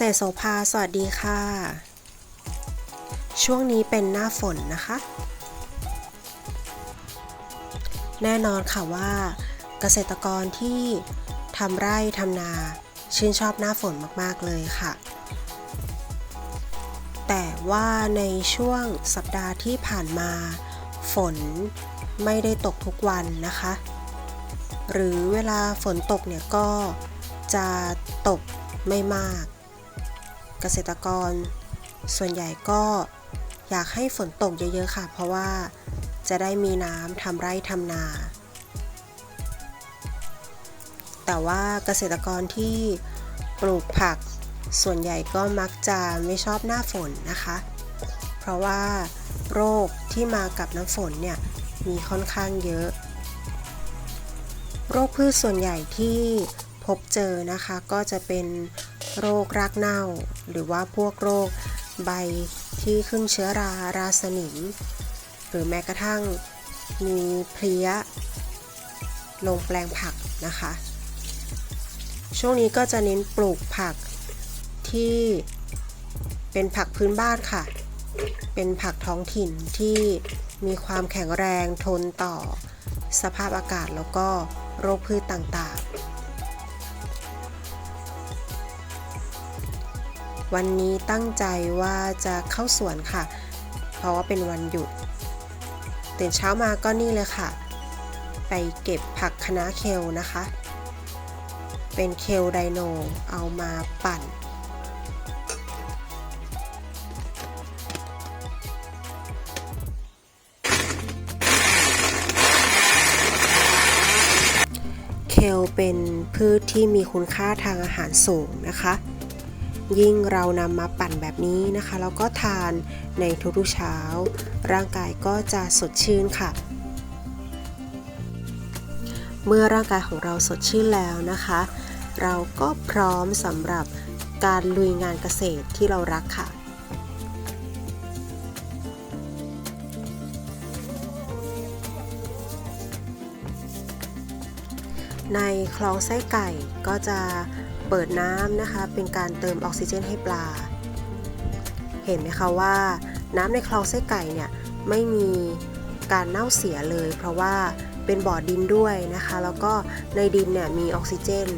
ษตรโสภา สวัสดีค่ะ ช่วงนี้เป็นหน้าฝนนะคะ แน่นอนค่ะว่า เกษตรกรที่ทำไร่ทำนาชื่นชอบหน้าฝนมากๆเลยค่ะ แต่ว่าในช่วงสัปดาห์ที่ผ่านมา ฝนไม่ได้ตกทุกวันนะคะ หรือเวลาฝนตกเนี่ยก็จะตกไม่มาก เกษตรกร ส่วนใหญ่ก็อยากให้ฝนตกเยอะๆค่ะ เพราะว่าจะได้มีน้ำทำไร่ทำนา แต่ว่าเกษตรกรที่ปลูกผักส่วนใหญ่ก็มักจะไม่ชอบหน้าฝนนะคะ เพราะว่าโรคที่มากับน้ำฝนเนี่ยมีค่อนข้างเยอะ โรคพืชส่วนใหญ่ที่พบเจอนะคะก็จะเป็น โรครากเน่า หรือว่าพวกโรคใบที่ขึ้นเชื้อราราสนิม หรือแม้กระทั่งมีเพลี้ยลงแปลงผักนะคะ ช่วงนี้ก็จะเน้นปลูกผักที่เป็นผักพื้นบ้านค่ะ เป็นผักท้องถิ่นที่มีความแข็งแรงทนต่อสภาพอากาศแล้วก็โรคพืชต่างๆ วันนี้ตั้งใจว่าจะเข้าสวนค่ะ เพราะว่าเป็นวันหยุดตื่นเช้ามาก็นี่เลยค่ะ ไปเก็บผักคะน้าเคลนะคะ เป็นเคลไดโนเอามาปั่น เคลเป็นพืชที่มีคุณค่าทางอาหารสูงนะคะ ยิ่งเรานำมาปั่นแบบนี้นะคะ แล้วก็ทานในทุกๆเช้า ร่างกายก็จะสดชื่นค่ะ เมื่อร่างกายของเราสดชื่นแล้วนะคะ เราก็พร้อมสำหรับการลุยงานเกษตรที่เรารักค่ะในคลองไส้ไก่ก็จะ เปิดน้ำนะคะ เป็นการเติมออกซิเจนให้ปลา เห็นไหมคะว่าน้ำในคลองไส้ไก่เนี่ยไม่มีการเน่าเสียเลย เพราะว่าเป็นบ่อดินด้วยนะคะ แล้วก็ในดินเนี่ยมีออกซิเจน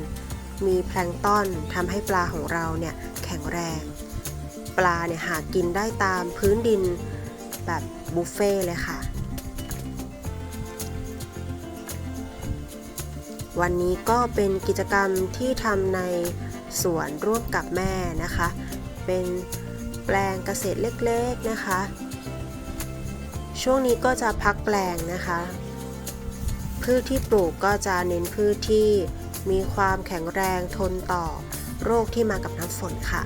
มีแพลงก์ต้อนทำให้ปลาของเราเนี่ยแข็งแรง ปลาเนี่ยหากินได้ตามพื้นดินแบบบุฟเฟ่เลยค่ะ วันนี้ก็เป็นกิจกรรมที่ทำในสวนร่วมกับแม่นะคะ เป็นแปลงเกษตรเล็กๆนะคะ ช่วงนี้ก็จะพักแปลงนะคะ พืชที่ปลูกก็จะเน้นพืชที่มีความแข็งแรงทนต่อโรคที่มากับน้ำฝนค่ะ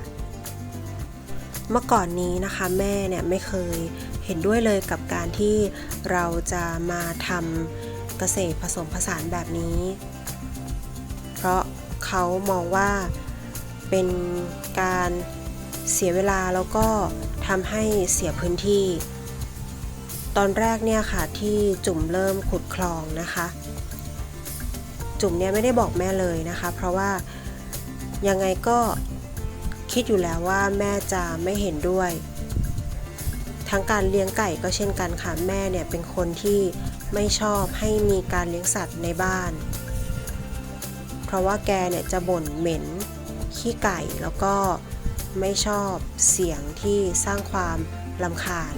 เมื่อก่อนนี้นะคะแม่เนี่ยไม่เคยเห็นด้วยเลยกับการที่เราจะมาทำเกษตรผสมผสานแบบนี้ เพราะเขามองว่าเป็นการเสียเวลาแล้วก็ทำให้เสียพื้นที่ ตอนแรกเนี่ยค่ะที่จุ่มเริ่มขุดคลองนะคะ จุ่มเนี่ยไม่ได้บอกแม่เลยนะคะ เพราะว่ายังไงก็คิดอยู่แล้วว่าแม่จะไม่เห็นด้วย ทั้งการเลี้ยงไก่ก็เช่นกันค่ะแม่เนี่ยเป็นคนที่ไม่ชอบให้มีการเลี้ยงสัตว์ในบ้าน เพราะว่าแกเนี่ยจะบ่นเหม็นขี้ไก่แล้วก็ไม่ชอบเสียงที่สร้างความลำคาญ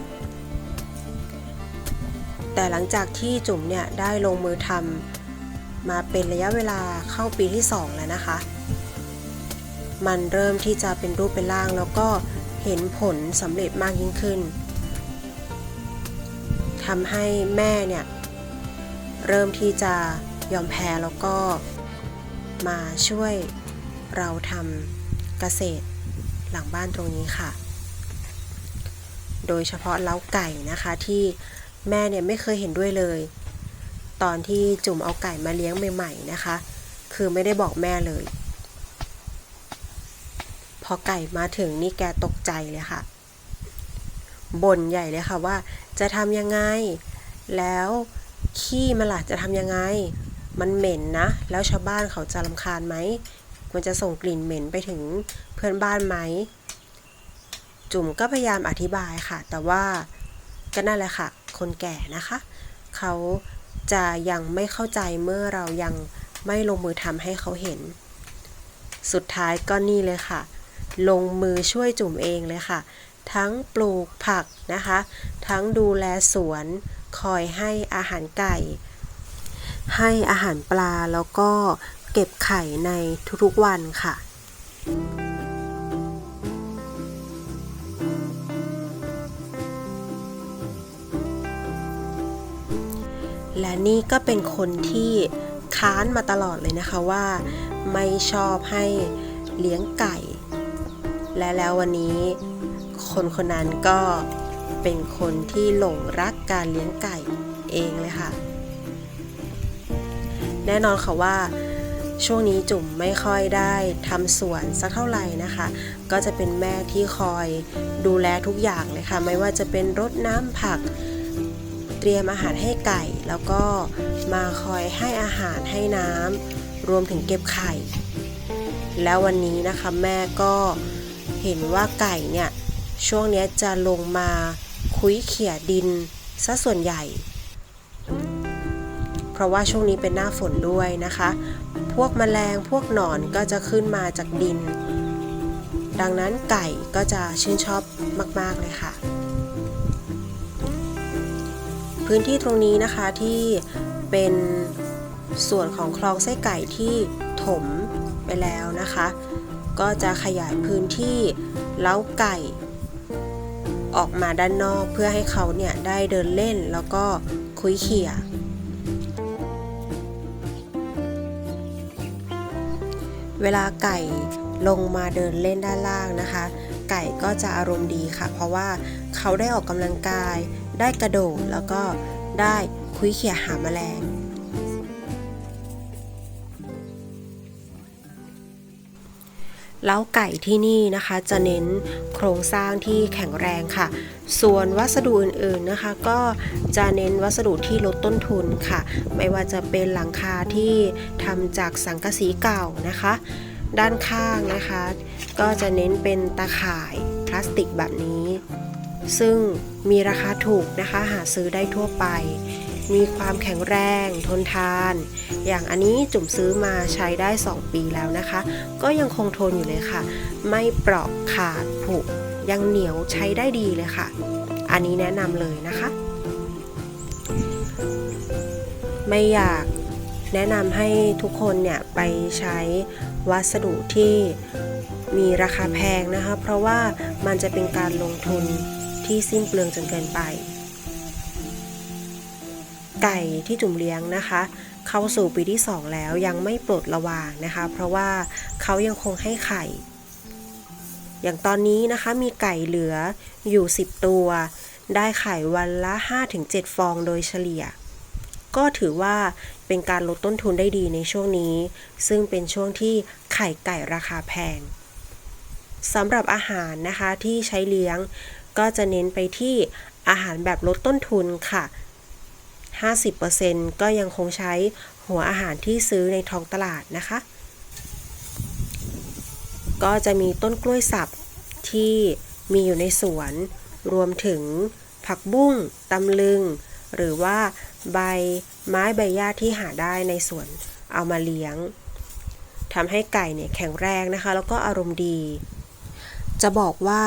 แต่หลังจากที่จุ๋มเนี่ยได้ลงมือทำมาเป็นระยะเวลาเข้าปีที่ 2 แล้วนะคะ มันเริ่มที่จะเป็นรูปเป็นร่างแล้วก็เห็นผลสำเร็จมากยิ่งขึ้นทำให้แม่เนี่ยเริ่มที่จะยอมแพ้แล้วก็ มาช่วยเราทำเกษตรหลังบ้านตรงนี้ค่ะ โดยเฉพาะเล้าไก่นะคะที่แม่เนี่ยไม่เคยเห็นด้วยเลย ตอนที่จุ่มเอาไก่มาเลี้ยงใหม่ๆนะคะ คือไม่ได้บอกแม่เลย พอไก่มาถึงนี่แกตกใจเลยค่ะบ่นใหญ่เลยค่ะว่าจะทำยังไง แล้วขี้มันล่ะจะทำยังไง มันเหม็นนะ แล้วชาวบ้านเขาจะรำคาญไหม มันจะส่งกลิ่นเหม็นไปถึงเพื่อนบ้านไหม จุ๋มก็พยายามอธิบายค่ะ แต่ว่าก็นั่นแหละค่ะ คนแก่นะคะ เขาจะยังไม่เข้าใจเมื่อเรายังไม่ลงมือทำให้เขาเห็น สุดท้ายก็นี่เลยค่ะ ลงมือช่วยจุ๋มเองเลยค่ะ ทั้งปลูกผักนะคะ ทั้งดูแลสวน คอยให้อาหารไก่ ให้อาหารปลาแล้วก็เก็บไข่ในทุกๆวันค่ะและนี่ก็เป็นคนที่ค้านมาตลอดเลยนะคะว่า ไม่ชอบให้เลี้ยงไก่ และแล้ววันนี้ คนคนนั้นก็เป็นคนที่หลงรักการเลี้ยงไก่เองเลยค่ะ แน่นอนค่ะว่าช่วงนี้จุ่มไม่ค่อยได้ทำสวนสักเท่าไหร่นะคะ ก็จะเป็นแม่ที่คอยดูแลทุกอย่างเลยค่ะ ไม่ว่าจะเป็นรดน้ำผัก เตรียมอาหารให้ไก่ แล้วก็มาคอยให้อาหารให้น้ำรวมถึงเก็บไข่ แล้ววันนี้นะคะแม่ก็เห็นว่าไก่เนี่ยช่วงนี้จะลงมาคุยเขี่ยดินซะส่วนใหญ่ ราะว่าช่วงนี้เป็นหน้าฝนด้วยนะคะ พวกแมลงพวกหนอนก็จะขึ้นมาจากดิน ดังนั้นไก่ก็จะชื่นชอบมาก ๆ เลยค่ะ พื้นที่ตรงนี้นะคะที่เป็นส่วนของคลองไส้ไก่ที่ถมไปแล้วนะคะ ก็จะขยายพื้นที่เล้าไก่ออกมาด้านนอกเพื่อให้เขาเนี่ยได้เดินเล่นแล้วก็คุยเขี่ย เวลาไก่ลงมาเดินเล่นด้านล่างนะคะ ไก่ก็จะอารมณ์ดีค่ะ เพราะว่าเขาได้ออกกำลังกาย ได้กระโดดแล้วก็ได้คุยเขี่ยหาแมลง เล้าไก่ที่นี่นะคะจะเน้นโครงสร้างที่แข็งแรงค่ะ ส่วนวัสดุอื่นๆนะคะ ก็จะเน้นวัสดุที่ลดต้นทุนค่ะ ไม่ว่าจะเป็นหลังคาที่ทำจากสังกะสีเก่านะคะ ด้านข้างนะคะ ก็จะเน้นเป็นตาข่ายพลาสติกแบบนี้ ซึ่งมีราคาถูกนะคะหาซื้อได้ทั่วไป มีความแข็งแรงทนทาน อย่างอันนี้จุ่มซื้อมาใช้ได้ 2 ปีแล้วนะคะ ก็ยังคงทนอยู่เลยค่ะ ไม่เปราะขาดผุยังเหนียวใช้ได้ดีเลยค่ะ อันนี้แนะนำเลยนะคะ ไม่อยากแนะนำให้ทุกคนเนี่ยไปใช้วัสดุที่มีราคาแพงนะคะ เพราะว่ามันจะเป็นการลงทุนที่สิ้นเปลืองจนเกินไป ไก่ที่จุ่มเลี้ยงนะคะ เข้าสู่ปีที่ 2 แล้วยังไม่ปลดระวางนะคะ เพราะว่าเขายังคงให้ไข่ อย่างตอนนี้นะคะมีไก่เหลืออยู่ 10 ตัว ได้ไข่วันละ 5-7 ฟองโดยเฉลี่ย ก็ถือว่าเป็นการลดต้นทุนได้ดีในช่วงนี้ ซึ่งเป็นช่วงที่ไข่ไก่ราคาแพงสำหรับอาหารนะคะที่ใช้เลี้ยงก็จะเน้นไปที่อาหารแบบลดต้นทุนค่ะ 50%ก็ยังคงใช้หัวอาหารที่ซื้อในท้องตลาดนะคะ ก็จะมีต้นกล้วยสับที่มีอยู่ในสวน รวมถึงผักบุ้งตำลึง หรือว่าใบไม้ใบหญ้าที่หาได้ในสวนเอามาเลี้ยงทำให้ไก่เนี่ยแข็งแรงนะคะ แล้วก็อารมณ์ดี จะบอกว่า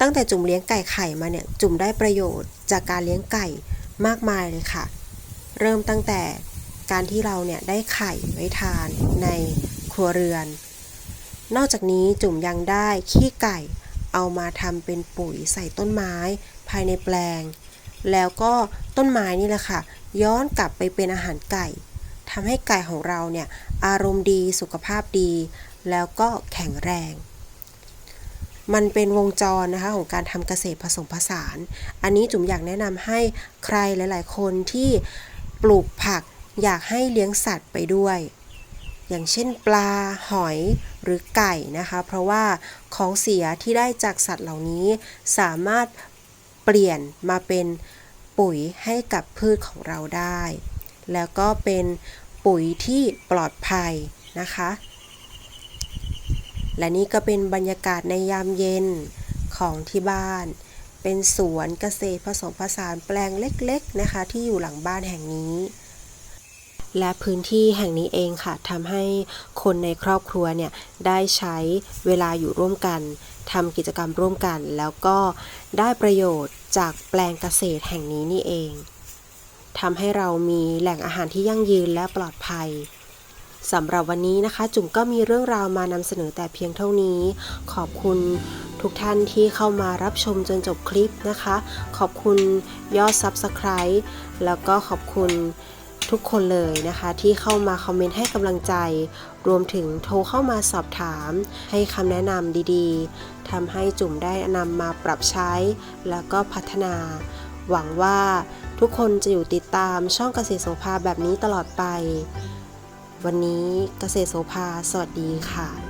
ตั้งแต่จุ่มเลี้ยงไก่ไข่มาเนี่ยจุ่มได้ประโยชน์จากการเลี้ยงไก่ มากมายเลยค่ะ เริ่มตั้งแต่การที่เราเนี่ยได้ไข่ไว้ทานในครัวเรือน นอกจากนี้จุ่มยังได้ขี้ไก่เอามาทำเป็นปุ๋ยใส่ต้นไม้ภายในแปลง แล้วก็ต้นไม้นี่แหละค่ะ ย้อนกลับไปเป็นอาหารไก่ทำให้ไก่ของเราเนี่ยอารมณ์ดีสุขภาพดี แล้วก็แข็งแรง มันเป็นวงจรนะคะของการทำเกษตรผสมผสาน อันนี้จุ๋มอยากแนะนำให้ใครหลาย ๆ คนที่ปลูกผักอยากให้เลี้ยงสัตว์ไปด้วย อย่างเช่นปลาหอยหรือไก่นะคะ เพราะว่าของเสียที่ได้จากสัตว์เหล่านี้สามารถเปลี่ยนมาเป็นปุ๋ยให้กับพืชของเราได้ แล้วก็เป็นปุ๋ยที่ปลอดภัยนะคะ และนี่ก็เป็นบรรยากาศในยามเย็นของที่บ้าน เป็นสวนเกษตรผสมผสานแปลงเล็กๆนะคะ ที่อยู่หลังบ้านแห่งนี้ และพื้นที่แห่งนี้เองค่ะทำให้คนในครอบครัวเนี่ยได้ใช้เวลาอยู่ร่วมกันทำกิจกรรมร่วมกัน แล้วก็ได้ประโยชน์จากแปลงเกษตรแห่งนี้นี่เองทำให้เรามีแหล่งอาหารที่ยั่งยืนและปลอดภัย สำหรับวันนี้นะคะ จุ๋มก็มีเรื่องราวมานำเสนอแต่เพียงเท่านี้ ขอบคุณทุกท่านที่เข้ามารับชมจนจบคลิปนะคะ ขอบคุณยอด Subscribe แล้วก็ขอบคุณทุกคนเลยนะคะ ที่เข้ามาคอมเมนต์ให้กำลังใจ รวมถึงโทรเข้ามาสอบถาม ให้คำแนะนำดีๆทำให้จุ่มได้นำมาปรับใช้ แล้วก็พัฒนา หวังว่าทุกคนจะอยู่ติดตามช่องเกษตรโสภาแบบนี้ตลอดไป วันนี้เกษตรโสภา สวัสดีค่ะ